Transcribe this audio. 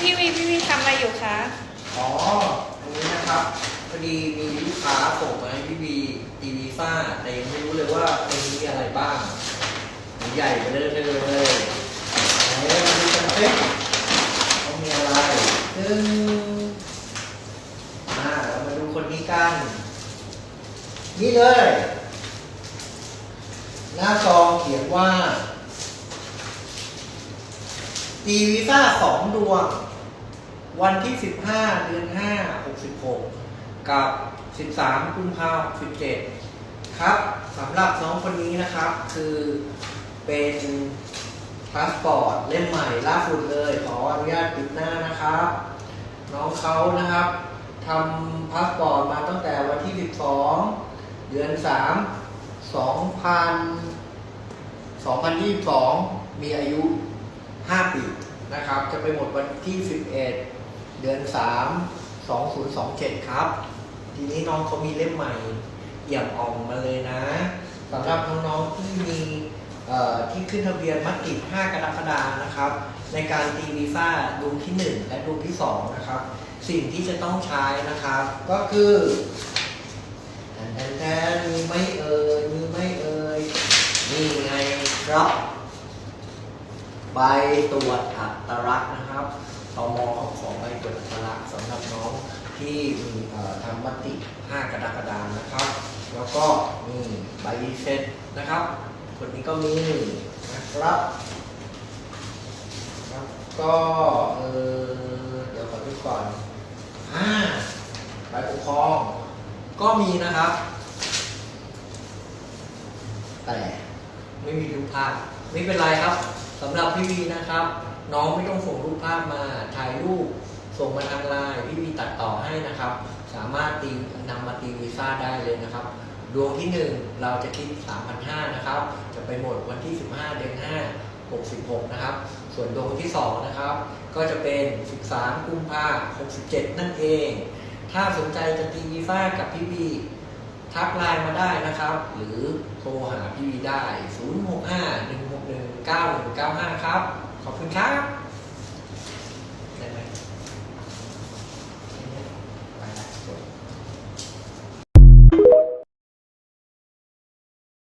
พี่วีพี่วีทำอะไรอยู่คะ อ๋ออันนี้นะครับพอดีมีลูกค้าส่งมาให้พี่บีตีวีซ่าแต่ยังไม่รู้เลยว่าในนี้มีอะไรบ้าง ใหญ่ไปเลยเลยไหนมาดูกันสิว่ามีอะไรซึ่งอ่าเรามาดูคนนี้กัน นี่เลย หน้าซองเขียนว่าตีวีซ่าสองดวง วันที่ 15 เดือน 5 66 กับ 13กุมภาพันธ์67ครับสำหรับน้องคนนี้นะครับคือเป็นพาสปอร์ตเล่มใหม่ล่าสุดเลยขออนุญาตปิดหน้านะครับ น้องเขานะครับทำพาสปอร์ตมาตั้งแต่วันที่ 12 เดือน 3 2000 2022 มีอายุ 5 ปีนะครับ จะไปหมดวันที่ 11 เดือน3 2027ครับ ทีนี้น้องเขามีเล่มใหม่เอี่ยมอ่องมาเลยนะสำหรับน้องๆที่มีที่ขึ้นทะเบียนมัดติด5กรกฎาคมนะครับ ในการตีวีซ่าดวงที่ 1 และดวงที่ 2 นะครับ สิ่งที่จะต้องใช้นะครับ ก็คือแทนแทนแทนมีไม่เอ่ยมีไม่เอ่ยนี่ไงครับ ใบตรวจอัตลักษณ์นะครับ ตมเขาขอใบตรวจอัตลักษณ์สำหรับน้องที่มีเอ่อทำมติ 5 กรกฎาคมนะครับ แล้วก็นี่ใบเซ็ตนะครับ คนนี้ก็มีนะครับแล้วก็เออเดี๋ยวขอดูก่อนอ่าใบปกครอง ก็มีนะครับ แต่ไม่มีรูปภาพไม่เป็นไรครับสำหรับพี่วีนะครับ น้องไม่ต้องส่งรูปภาพมาถ่ายรูปส่งมาทางไลน์พี่วีตัดต่อให้นะครับ สามารถตีนำมาตีวีซ่าได้เลยนะครับ ดวงที่ 1 เราจะคิด 3,500นะครับ จะไปหมดวันที่ 15 เดือน5 66 นะครับ ส่วนดวงที่ 2 นะครับ ก็จะเป็น 13 กุมภา67 นั่นเอง ถ้าสนใจจะตีวีซ่ากับพี่วีทักไลน์มาได้นะครับ หรือโทรหาพี่วีได้ 065 161 9195 ครับ 好，分叉